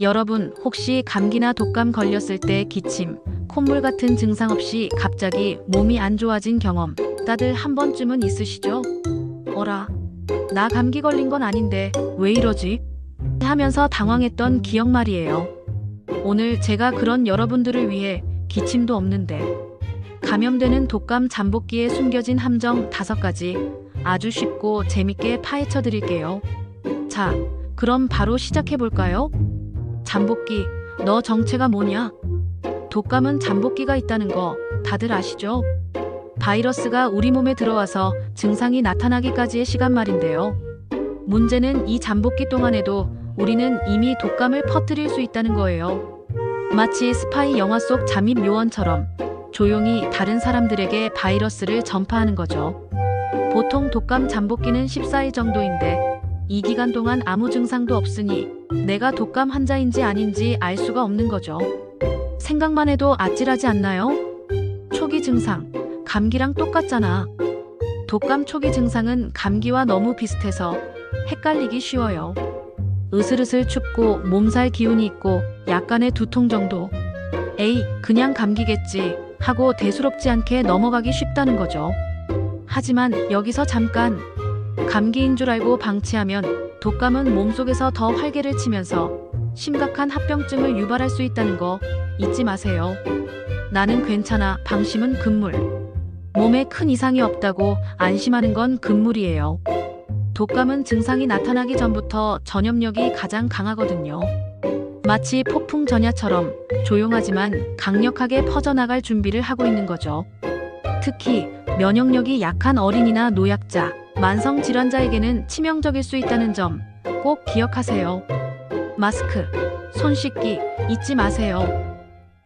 여러분 혹시 감기나 독감 걸렸을 때 기침, 콧물 같은 증상 없이 갑자기 몸이 안 좋아진 경험 다들 한 번쯤은 있으시죠? 어라, 나 감기 걸린 건 아닌데 왜 이러지? 하면서 당황했던 기억 말이에요. 오늘 제가 그런 여러분들을 위해 기침도 없는데 감염되는 독감 잠복기에 숨겨진 함정 다섯 가지 아주 쉽고 재밌게 파헤쳐 드릴게요. 자, 그럼 바로 시작해 볼까요? 잠복기, 너 정체가 뭐냐? 독감은 잠복기가 있다는 거 다들 아시죠? 바이러스가 우리 몸에 들어와서 증상이 나타나기까지의 시간 말인데요. 문제는 이 잠복기 동안에도 우리는 이미 독감을 퍼뜨릴 수 있다는 거예요. 마치 스파이 영화 속 잠입 요원처럼 조용히 다른 사람들에게 바이러스를 전파하는 거죠. 보통 독감 잠복기는 14일 정도인데 이 기간 동안 아무 증상도 없으니 내가 독감 환자인지 아닌지 알 수가 없는 거죠. 생각만 해도 아찔하지 않나요? 초기 증상, 감기랑 똑같잖아. 독감 초기 증상은 감기와 너무 비슷해서 헷갈리기 쉬워요. 으슬으슬 춥고 몸살 기운이 있고 약간의 두통 정도. 에이, 그냥 감기겠지 하고 대수롭지 않게 넘어가기 쉽다는 거죠. 하지만 여기서 잠깐 감기인 줄 알고 방치하면 독감은 몸속에서 더 활개를 치면서 심각한 합병증을 유발할 수 있다는 거 잊지 마세요. 나는 괜찮아. 방심은 금물. 몸에 큰 이상이 없다고 안심하는 건 금물이에요. 독감은 증상이 나타나기 전부터 전염력이 가장 강하거든요. 마치 폭풍 전야처럼 조용하지만 강력하게 퍼져나갈 준비를 하고 있는 거죠. 특히 면역력이 약한 어린이나 노약자, 만성 질환자에게는 치명적일 수 있다는 점 꼭 기억하세요. 마스크, 손 씻기 잊지 마세요.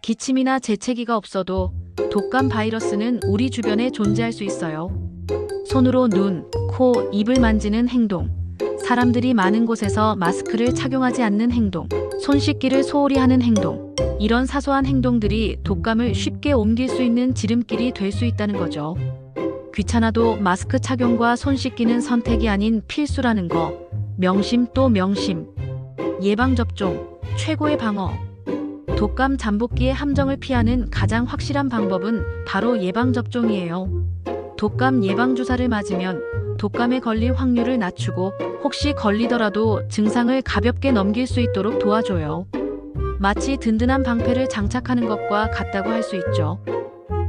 기침이나 재채기가 없어도 독감 바이러스는 우리 주변에 존재할 수 있어요. 손으로 눈, 코, 입을 만지는 행동, 사람들이 많은 곳에서 마스크를 착용하지 않는 행동, 손 씻기를 소홀히 하는 행동, 이런 사소한 행동들이 독감을 쉽게 옮길 수 있는 지름길이 될 수 있다는 거죠. 귀찮아도 마스크 착용과 손 씻기는 선택이 아닌 필수라는 거. 명심 또 명심. 예방접종, 최고의 방어. 독감 잠복기의 함정을 피하는 가장 확실한 방법은 바로 예방접종이에요. 독감 예방주사를 맞으면 독감에 걸릴 확률을 낮추고 혹시 걸리더라도 증상을 가볍게 넘길 수 있도록 도와줘요. 마치 든든한 방패를 장착하는 것과 같다고 할 수 있죠.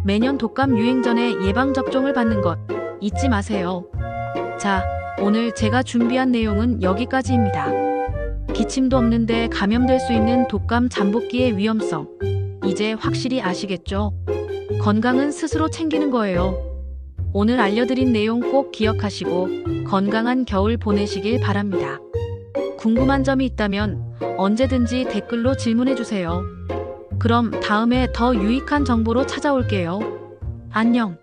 매년 독감 유행 전에 예방접종을 받는 것 잊지 마세요. 자, 오늘 제가 준비한 내용은 여기까지입니다. 기침도 없는데 감염될 수 있는 독감 잠복기의 위험성. 이제 확실히 아시겠죠? 건강은 스스로 챙기는 거예요. 오늘 알려드린 내용 꼭 기억하시고 건강한 겨울 보내시길 바랍니다. 궁금한 점이 있다면 언제든지 댓글로 질문해 주세요. 그럼 다음에 더 유익한 정보로 찾아올게요. 안녕.